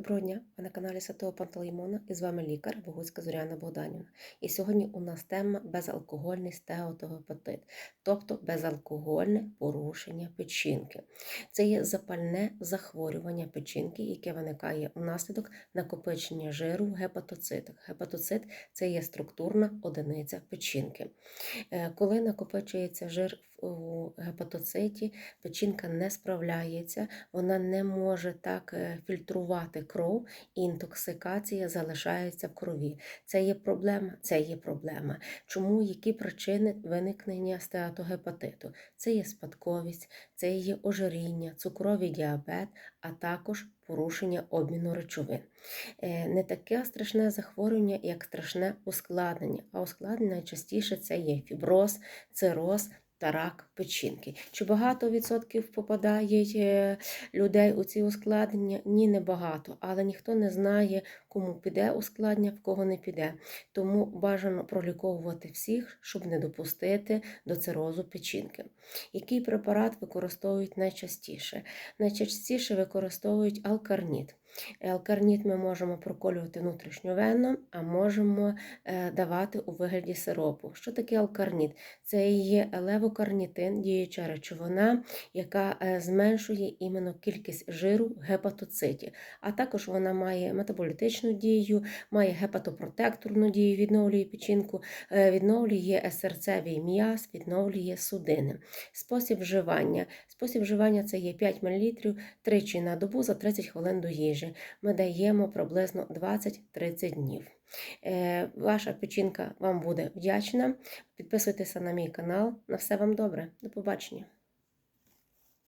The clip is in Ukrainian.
Доброго дня! Ви на каналі Святого Пантелеймона і з вами лікар Богуцька Зоряна Богданівна. І сьогодні у нас тема безалкогольний стеатогепатит, тобто безалкогольне порушення печінки. Це є запальне захворювання печінки, яке виникає внаслідок накопичення жиру в гепатоцитах. Гепатоцит це є структурна одиниця печінки. Е, Коли накопичується жир у гепатоциті, печінка не справляється, вона не може так е, фільтрувати кров, і інтоксикація залишається в крові. Це є проблема. Це є проблема. Чому які причини виникнення стеатогепатиту? Це є спадковість, це є ожиріння, цукровий діабет, а також порушення обміну речовин. Е, Не таке страшне захворювання, як страшне ускладнення. А ускладнення найчастіше це є фіброз, цироз та рак печінки. Чи багато відсотків попадає е, людей у ці ускладнення? Ні, не багато, але ніхто не знає, кому піде ускладнення, в кого не піде. Тому бажано проліковувати всіх, щоб не допустити до цирозу печінки. Який препарат використовують найчастіше? Найчастіше використовують алкарніт. Алкарніт ми можемо проколювати внутрішньовенно, а можемо е, давати у вигляді сиропу. Що таке алкарніт? Це є левокарнітин, діюча речовина, яка е, зменшує іменно кількість жиру в гепатоциті. А також вона має метаболітичну дію, має гепатопротекторну дію, відновлює печінку, е, відновлює серцевий м'яз, відновлює судини. Спосіб вживання. Спосіб вживання це є 5 мл тричі на добу за 30 хвилин до їжі. Ми даємо приблизно 20-30 днів. Е, Ваша печінка вам буде вдячна. Підписуйтеся на мій канал. На все вам добре. До побачення.